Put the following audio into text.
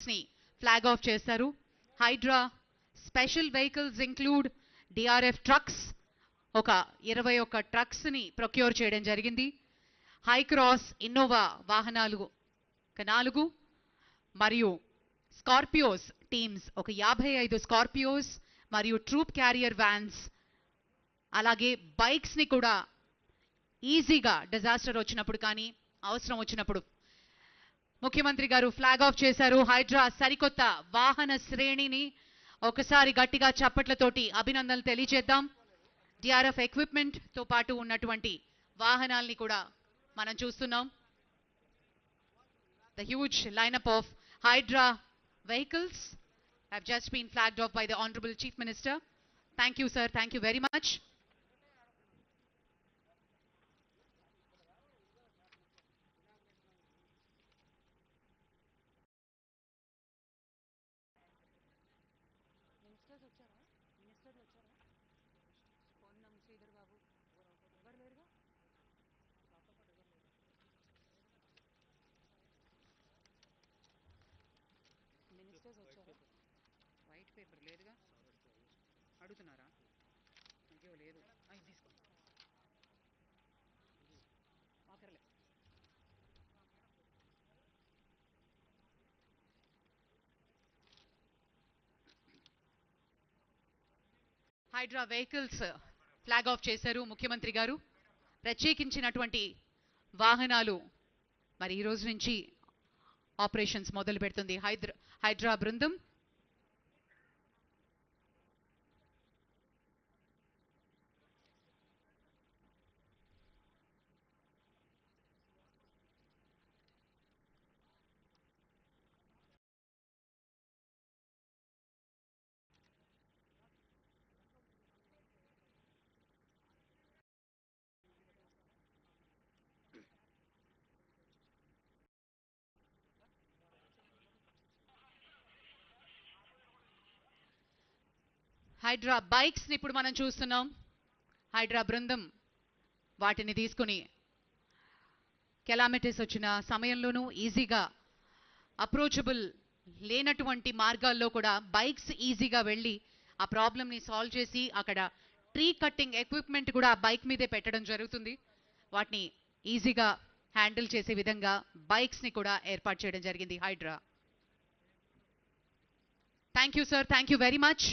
ని flag off చేస్తారు Hydraa special vehicles include DRF trucks ఒక ఇరవై ఒక్క ట్రక్స్ని ప్రొక్యూర్ చేయడం జరిగింది. హై క్రాస్ ఇన్నోవా వాహనాలు ఒక నాలుగు. మరియు స్కార్పియోస్ టీమ్స్ ఒక యాభై ఐదు స్కార్పియోస్ మరియు ట్రూప్ క్యారియర్ వ్యాన్స్ అలాగే బైక్స్ని కూడా ఈజీగా డిజాస్టర్ వచ్చినప్పుడు కానీ అవసరం వచ్చినప్పుడు ముఖ్యమంత్రి గారు ఫ్లాగ్ ఆఫ్ చేశారు. హైడ్రా సరికొత్త వాహన శ్రేణిని ఒకసారి గట్టిగా చప్పట్లతోటి అభినందనలు తెలియజేద్దాం. డిఆర్ఎఫ్ ఎక్విప్మెంట్తో పాటు ఉన్నటువంటి వాహనాల్ని కూడా మనం చూస్తున్నాం. The huge lineup of Hydraa vehicles just ఫ్లాగ్గా honourable chief minister thank you sir thank you very much fathers వచ్చారా? బాబు. ఎవరు లేరుగా? మినిస్టర్స్ వచ్చారా? White paper. లేదుగా? అడుగుతున్నారా? హైడ్రా వెహికల్స్ ఫ్లాగ్ ఆఫ్ చేశారు ముఖ్యమంత్రి గారు. ప్రత్యేకించినటువంటి వాహనాలు మరి ఈ రోజు నుంచి ఆపరేషన్స్ మొదలు పెడుతుంది హైదరా హైడ్రా బృందం హైడ్రా బైక్స్ని ఇప్పుడు మనం చూస్తున్నాం. హైడ్రా బృందం వాటిని తీసుకుని కెలామిటీస్ వచ్చిన సమయంలోనూ ఈజీగా అప్రోచబుల్ లేనటువంటి మార్గాల్లో కూడా బైక్స్ ఈజీగా వెళ్ళి ఆ ప్రాబ్లమ్ని సాల్వ్ చేసి అక్కడ ట్రీ కట్టింగ్ ఎక్విప్మెంట్ కూడా ఆ బైక్ మీదే పెట్టడం జరుగుతుంది. వాటిని ఈజీగా హ్యాండిల్ చేసే విధంగా బైక్స్ని కూడా ఏర్పాటు చేయడం జరిగింది Hydraa. Thank you sir. Thank you very much.